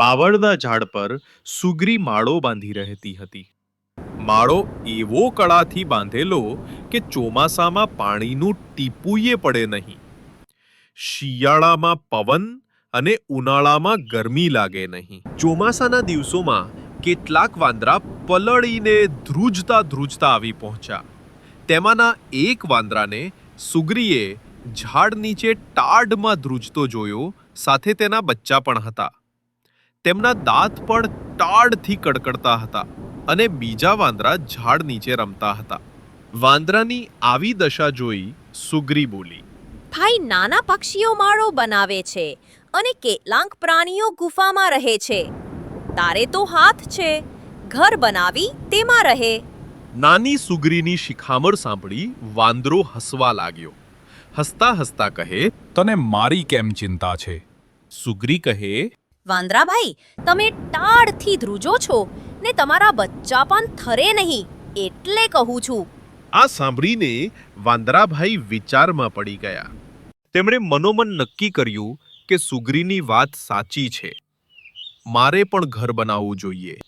બાવળના ઝાડ પર સુગરી માળો બાંધી રહેતી હતી. માળો એવો કળાથી બાંધેલો કે ચોમાસામાં પાણીનું ટીપુએ પડે નહીં. શિયાળામાં પવન અને ઉનાળામાં ગરમી લાગે નહીં. ચોમાસાના દિવસોમાં કેટલાક વાંદરા પલળીને ધ્રુજતા ધ્રુજતા આવી પહોંચ્યા. તેમાંના એક વાંદરાને સુગ્રીએ ઝાડ નીચે ટાઢમાં ધ્રુજતો જોયો, સાથે તેના બચ્ચા પણ હતા. તેમના દાંત પણ ટાઢથી કડકડતા હતા અને બીજા વાંદરા ઝાડ નીચે રમતા હતા. વાંદરાની આવી દશા જોઈ સુગ્રી બોલી ભાઈ નાના પક્ષીઓ માળો બનાવે છે અને કેટલાક પ્રાણીઓ ગુફામાં રહે છે. તારે તો હાથ છે. ઘર બનાવી તેમાં રહે. નાની સુગ્રીની શિખામણ સાંભળી વાંદરો હસવા લાગ્યો. હસતા હસતા કહે તને મારી કેમ ચિંતા છે? સુગ્રી કહે વાંદરાભાઈ, તમે ટાળથી ધ્રુજો છો ને તમારા બચ્ચા પણ થરે નહીં, એટલે કહું છું. આ સાંભળીને વાંદરાભાઈ વિચારમાં પડી ગયા. તેમણે મનોમન નક્કી કર્યું કે સુગ્રીની વાત સાચી છે. મારે પણ ઘર બનાવવું જોઈએ.